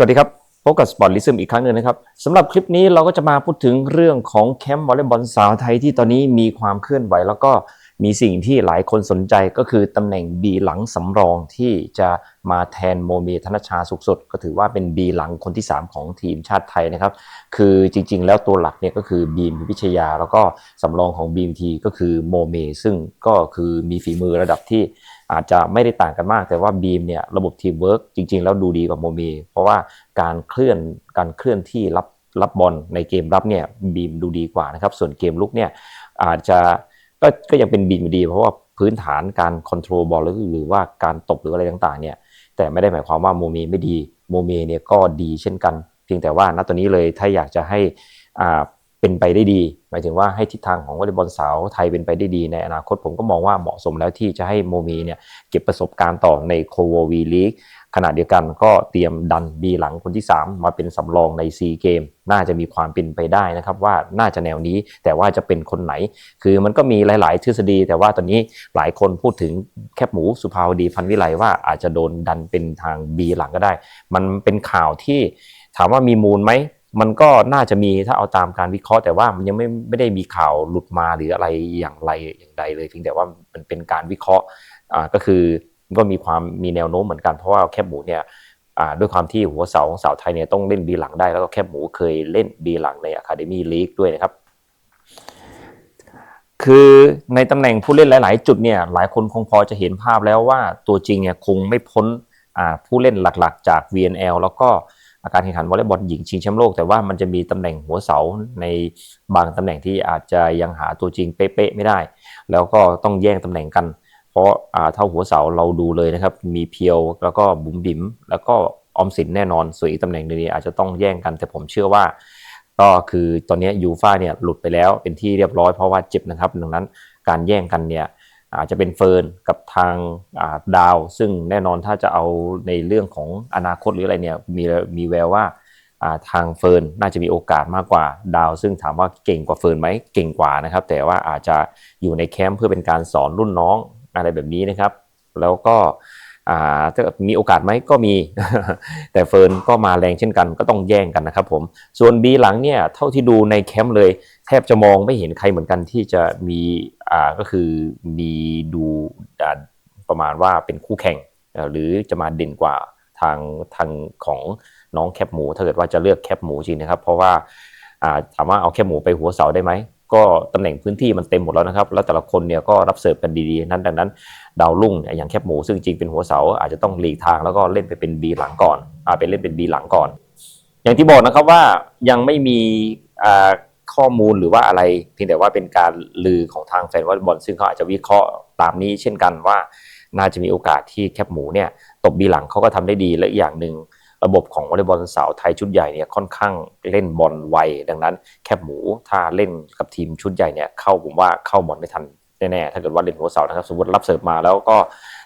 สวัสดีครับพบกับสปอร์ตลิซึมอีกครั้งหนึ่งนะครับสำหรับคลิปนี้เราก็จะมาพูดถึงเรื่องของแคมป์วอลเลย์บอลสาวไทยที่ตอนนี้มีความเคลื่อนไหว แล้วก็มีสิ่งที่หลายคนสนใจก็คือตำแหน่งบีหลังสำรองที่จะมาแทนโมเมธนชชาสุขสด ก็ถือว่าเป็นบีหลังคนที่ 3 ของทีมชาติไทยนะครับ คือจริงๆ แล้วตัวหลักเนี่ยก็คือบีมพิชยา แล้วก็สำรองของบีมทีก็คือโมเม ซึ่งก็คือมีฝีมือระดับที่ อาจจะไม่ได้ต่างกันมาก แต่ว่าบีมเนี่ยระบบทีมเวิร์กจริง ๆ แล้วดูดีกว่าโมเมเพราะว่าการเคลื่อนการเคลื่อนที่รับรับบอลในเกมรับเนี่ยบีมดูดีกว่านะครับ ส่วนเกมลุกเนี่ยอาจจะก็ก็ยังเป็นบีมดี เพราะว่าพื้นฐานการคอนโทรลบอลหรือว่าการตบหรืออะไรต่างๆเนี่ยแต่ไม่ได้หมายความว่าโมเมไม่ดีโมเมเนี่ยก็ดีเช่นกัน เพียงแต่ว่าณตอนนี้เลยถ้าอยากจะให้อ่า เป็นไปได้ดี หมายถึงว่าให้ทิศทางของวอลเลย์บอลสาวไทยเป็นไปได้ดีในอนาคตผมก็มองว่าเหมาะสมแล้วที่จะให้โมเมเนี่ยเก็บประสบการณ์ต่อในโคววีลีกขณะเดียวกันก็เตรียมดันบีหลังคนที่ 3 มาเป็นสำรองในซีเกมน่าจะมีความเป็นไปได้นะครับว่าน่าจะแนวนี้แต่ว่าจะเป็นคนไหน คือมันก็มีหลาย ๆ ทฤษฎี แต่ว่าตอนนี้หลายคนพูดถึงแคบหมูสุภาวดีพันวิไลว่าอาจจะโดนดันเป็นทางบีหลังก็ได้ มันเป็นข่าวที่ถามว่ามีมูลไหม มันก็น่าจะมีถ้าเอาตามการวิเคราะห์ แต่ว่ามันยังไม่ไม่ได้มีข่าวหลุดมาหรืออะไรอย่างไรอย่างใดเลยเพียงแต่ว่ามันเป็นการวิเคราะห์อ่าก็คือก็มีความมีแนวโน้มเหมือนกันเพราะว่าแคบหมูเนี่ยอ่าด้วยความที่หัวเสาของสาวไทยเนี่ยต้องเล่นบีหลังได้แล้วก็แคบหมูเคยเล่นบีหลังในอะคาเดมี่ลีกด้วยนะครับคือในตำแหน่งผู้เล่นหลาย ๆ จุดเนี่ยหลายคนคงพอจะเห็นภาพแล้วว่าตัวจริงเนี่ยคงไม่พ้นอ่าผู้เล่นหลัก ๆ จาก VNL แล้วก็ การแข่งขันวอลเลย์บอลหญิงชิงแชมป์โลก แต่ว่ามันจะมีตำแหน่งหัวเสาในบางตำแหน่งที่อาจจะยังหาตัวจริงเป๊ะๆไม่ได้ แล้วก็ต้องแย่งตำแหน่งกัน เพราะอ่าเท่าหัวเสาเราดูเลยนะครับ มีเพียวแล้วก็บุ๋มบิ๋มแล้วก็ออมสินแน่นอนส่วนอีกตำแหน่งนึงนี่อาจจะต้องแย่งกัน แต่ผมเชื่อว่า ก็คือตอนนี้ยูฟ่าเนี่ยหลุดไปแล้วเป็นที่เรียบร้อยเพราะว่าเจ็บนะครับดังนั้นการแย่งกันเนี่ย อาจจะเป็นเฟิร์นกับทางาดาว ซึ่งแน่นอนถ้าจะเอาในเรื่องของอนาคตหรืออะไรเนี่ยมีมีแววว่าาทางเฟิร์นน่าจะมีโอกาสมากกว่าดาว ซึ่งถามว่าเก่งกว่าเฟิร์นไหมเก่งกว่านะครับ แต่ว่าอาจจะอยู่ในแคมป์เพื่อเป็นการสอนรุ่นน้องอะไรแบบนี้นะครับ แล้วก็ ถ้ามีโอกาสไหมก็มี แต่เฟิร์นก็มาแรงเช่นกัน ก็ต้องแย่งกันนะครับผม ส่วน B หลังเนี่ยเท่าที่ดูในแคมป์เลย แทบจะมองไม่เห็นใครเหมือนกันที่จะมีอ่าก็คือมีดูประมาณว่าเป็นคู่แข่ง หรือจะมาเด่นกว่าทางทางของน้องแคปหมู ถ้าเกิดว่าจะเลือกแคปหมูจริงนะครับ เพราะว่าอ่าถามว่าเอาแคปหมูไปหัวเสาได้ไหม ก็ตำแหน่งพื้นที่มันเต็มหมดแล้วนะครับ แล้วแต่ละคนเนี่ยก็รับเสิร์ฟกันดีๆ นั้นดังนั้น ดาวรุ่งอย่างแคปหมูซึ่งจริงเป็นหัวเสาอาจจะต้องหลีกทางแล้วก็เล่นไปเป็น B หลังก่อนอ่าไปเล่นเป็น B หลังก่อน อย่างที่บอกนะครับว่ายังไม่มีอ่าข้อมูลหรือว่าอะไรเพียงแต่ว่าเป็นการลือของทางแฟนวอลต์บอลซึ่งเขาอาจจะวิเคราะห์ตามนี้เช่นกันว่าน่าจะมีโอกาสที่แคปหมูเนี่ยตบบีหลังเขาก็ทำได้ดีและอีกอย่างหนึ่ง ระบบของวอลเลย์บอลสาวไทยชุดใหญ่เนี่ยค่อนข้างเล่นบอลไวดังนั้น แคปหมูถ้าเล่นกับทีมชุดใหญ่เนี่ยเข้าผมว่าเข้าบอลไม่ทันแน่ๆถ้าเกิดว่าเล่นหัวเสานะครับสมมติรับเสิร์ฟมาแล้วก็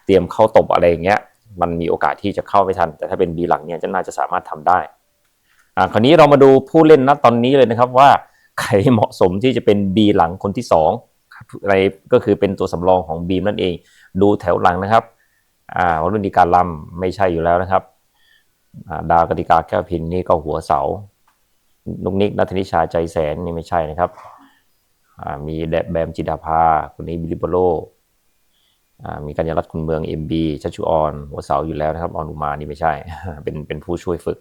เตรียมเข้าตบอะไรอย่างเงี้ยมันมีโอกาสที่จะเข้าไม่ทัน แต่ถ้าเป็นบีหลังเนี่ยจะน่าจะสามารถทำได้อ่าคราวนี้เรามาดูผู้เล่นณตอนนี้เลยนะครับว่าใครเหมาะสมที่จะเป็น B หลังคนที่สองอะไรก็คือเป็นตัวสำรองของบีมนั่นเอง ดูแถวหลังนะครับอ่าวรุณดีการลำไม่ใช่อยู่แล้วนะครับ ดาวกติกาแก้วพินนี่ก็หัวเสานุกนิกนัทนิชาใจแสนนี่ไม่ใช่นะครับ มีแดแบมจิดาภาคนนี้บิลิโบโลมีกัญญารัตน์คุณเมือง MB ชัชชุออนหัวเสาอยู่แล้วนะครับออนุมานี่ไม่ใช่ เป็นเป็นผู้ช่วยฝึก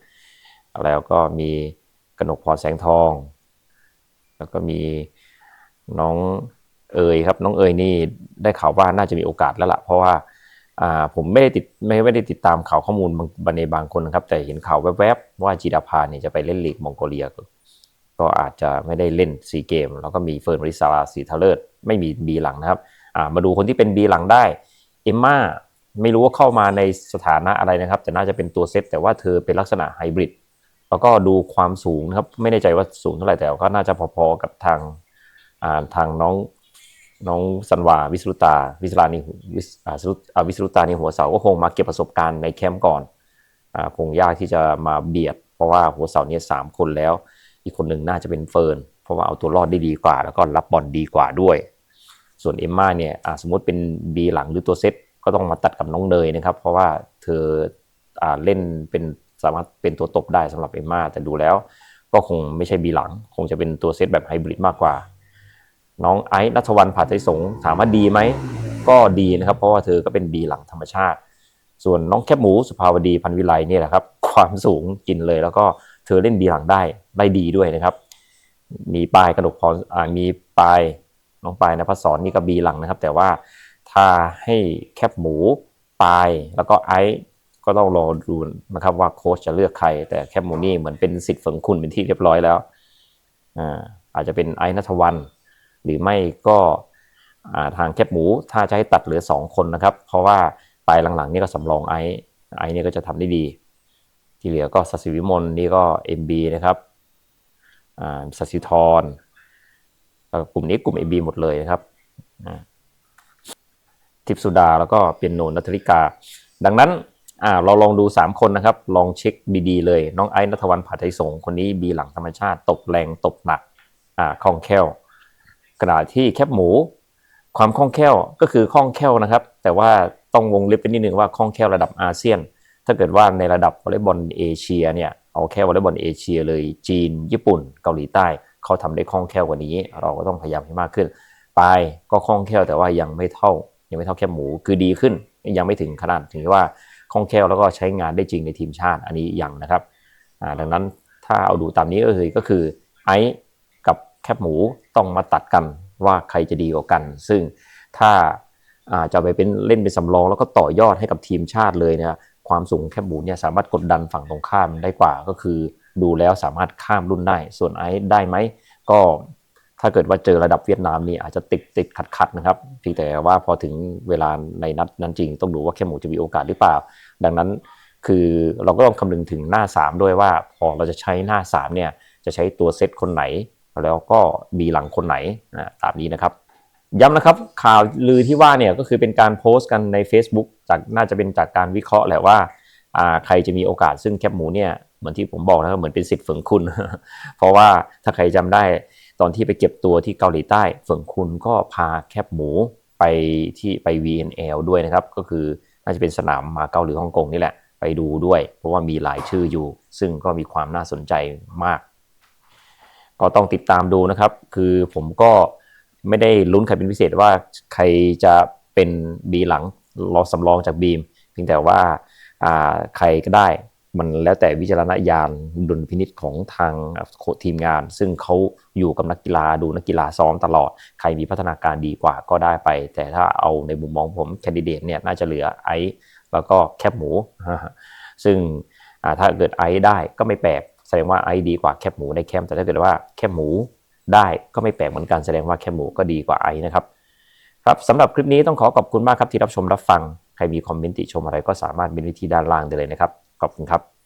แล้วก็มีกนกพรแสงทอง แล้วก็มีน้องเอ๋ยครับ น้องเอ๋ยนี่ได้ข่าวว่าน่าจะมีโอกาสแล้วละ่ะ เพราะว่า ผมไม่ได้ติดไม่ไม่ได้ติดตามข่าวข้อมูลบางในบางคนนะครับ แต่เห็นข่าวแวบๆ ว่าจีดาพาเนี่ยจะไปเล่นลีกมองโกเลีย ก็อาจจะไม่ได้เล่นซีเกม แล้วก็มีเฟิร์นวริศาราสีทะเลิศไม่มีบีหลังนะครับมาดูคนที่เป็นบีหลังได้เอมมาไม่รู้ว่าเข้ามาในสถานะอะไรนะครับ แต่น่าจะเป็นตัวเซตแต่ว่าเธอเป็นลักษณะไฮบริดแล้วก็ดูความสูงนะครับ ไม่แน่ใจว่าสูงเท่าไหร่แต่ก็น่าจะพอๆกับทางทางน้อง น้องสันวาวิสรุตา วิสรานีวิสอ่าสรุอ่าวิสรุตานีหัวเสาก็คงมาเก็บประสบการณ์ในแคมป์ก่อนอ่าคงยากที่จะมาเบียด เพราะว่าหัวเสาเนี่ยสามคนแล้ว อีกคนหนึ่งน่าจะเป็นเฟิร์นเพราะว่าเอาตัวรอดได้ดีกว่า แล้วก็รับบอลดีกว่าด้วย ส่วนเอมมาเนี่ยอ่าสมมติเป็นบีหลังหรือตัวเซตก็ต้องมาตัดกับน้องเนยนะครับ เพราะว่าเธออ่าเล่นเป็นสามารถเป็นตัวตบได้สำหรับเอมมาแต่ดูแล้ว ก็คงไม่ใช่บีหลัง คงจะเป็นตัวเซตแบบไฮบริดมากกว่า น้องไอซ์นัทวันผาไทยสงถามว่าดีไหมก็ดีนะครับ เพราะว่าเธอก็เป็นบีหลังธรรมชาติ ส่วนน้องแคบหมูสุภาวดีพันวิไลนี่แหละครับ ความสูงกินเลย แล้วก็เธอเล่นบีหลังได้ได้ดีด้วยนะครับ มีปลายกระดกพรอ่ามีปลายน้องปลายนภัสสนี่ก็บีหลังนะครับ แต่ว่าถ้าให้แคบหมูปลายแล้วก็ไอซ์ก็ต้องรอดูนะครับว่าโค้ชจะเลือกใคร แต่แคบหมูนี่เหมือนเป็นสิทธิ์ฝังคุณเป็นที่เรียบร้อยแล้วอ่าอาจจะเป็นไอซ์นัทวัน หรือไม่ก็ทางแคบหมูถ้าจะให้ตัดเหลือ 2 คนนะครับ เพราะว่าปลายหลังๆนี่ก็สำรองไอไอซ์นี่ก็จะทำได้ดี ที่เหลือก็สัสิวิมลนี่ก็ MB นะครับสัสิธรเอ่อกลุ่มนี้กลุ่ม MB หมดเลยนะครับทิพสุดาแล้วก็เปียโนนัทริกา ดังนั้นเราลองดู 3 คนนะครับ ลองเช็คดีๆเลย น้องไอ้นัทวันผาไทยสงคนนี้บีหลังธรรมชาติ ตบแรงตบหนักคล่องแคล่ว ขณะที่แคบหมู ความคล่องแคล่วก็คือคล่องแคล่วนะครับ แต่ว่าต้องวงเล็บไปนิดนึงว่าคล่องแคล่วระดับอาเซียน ถ้าเกิดว่าในระดับวอลเลย์บอลเอเชียเนี่ยเอาแค่วอลเลย์บอลเอเชียเลยจีน ญี่ปุ่น เกาหลีใต้เขาทำได้คล่องแคล่วกว่านี้ เราก็ต้องพยายามให้มากขึ้นปลายก็คล่องแคล่วแต่ว่ายังไม่เท่า ยังไม่เท่าแคบหมูคือดีขึ้น ยังไม่ถึงขนาดถึงว่าคล่องแคล่วแล้วก็ใช้งานได้จริงในทีมชาติอันนี้ยังนะครับดังนั้นถ้าเอาดูตามนี้ก็คือก็คือไอซ์ แคบหมูต้องมาตัดกันว่าใครจะดีกว่ากัน ซึ่งถ้าอาจะไปเป็นเล่นเป็นสำรองแล้วก็ต่อยอดให้กับทีมชาติเลยเนี่ยความสูงแคบหมูเนี่ยสามารถกดดันฝั่งตรงข้ามได้กว่าก็คือดูแล้วสามารถข้ามรุ่นได้ ส่วนไอซ์ได้ไหมก็ถ้าเกิดว่าเจอระดับเวียดนามนี่อาจจะติดติดขัดขัดนะครับเพียงแต่ว่าพอถึงเวลาในนัดนั้นจริง ต้องดูว่าแค่หมูจะมีโอกาสหรือเปล่า ดังนั้นคือเราก็ต้องคำนึงถึงหน้า 3 ด้วยว่าพอเราจะใช้หน้า3เนี่ยจะใช้ตัวเซตคนไหน แล้วก็มีหลังคนไหนนะตามนี้นะครับ ย้ำนะครับข่าวลือที่ว่าเนี่ยก็คือเป็นการโพสต์กันใน Facebook จากน่าจะเป็นจากการวิเคราะห์แหละว่าใครจะมีโอกาสซึ่งแคปหมูเนี่ยเหมือนที่ผมบอกนะครับเหมือนเป็นสิทธิ์ฝึงคุณ เพราะว่าถ้าใครจำได้ตอนที่ไปเก็บตัวที่เกาหลีใต้เฟิงคุณก็พาแคบหมูไปที่ไป VNL ด้วยนะครับ ก็คือน่าจะเป็นสนามมาเกาหรือฮ่องกงนี่แหละไปดูด้วย เพราะว่ามีหลายชื่ออยู่ ซึ่งก็มีความน่าสนใจมาก ก็ต้องติดตามดูนะครับ คือผมก็ไม่ได้ลุ้นใครเป็นพิเศษว่าใครจะเป็นบีหลังรอสำรองจากบีมเพียงแต่ว่าใครก็ได้มันแล้วแต่วิจารณญาณดุลพินิษของทางทีมงาน ซึ่งเขาอยู่กับนักกีฬาดูนักกีฬาซ้อมตลอด ใครมีพัฒนาการดีกว่าก็ได้ไป แต่ถ้าเอาในมุมมองผมแคนดิเดตเนี่ยน่าจะเหลือไอซ์แล้วก็แคบหมู ซึ่งถ้าเกิดไอซ์ได้ก็ไม่แปลก แสดงว่าไอดีกว่าแคบหมูในแคมแต่ถ้าเกิดว่าแคบหมูได้ก็ไม่แปลกเหมือนกันแสดงว่าแคบหมูก็ดีกว่าไอนะครับครับสำหรับคลิปนี้ต้องขอขอบคุณมากครับที่รับชมรับฟัง ใครมีคอมเมนต์ติชมอะไรก็สามารถเป็นวิธีด้านล่างได้เลยนะครับ ขอบคุณครับ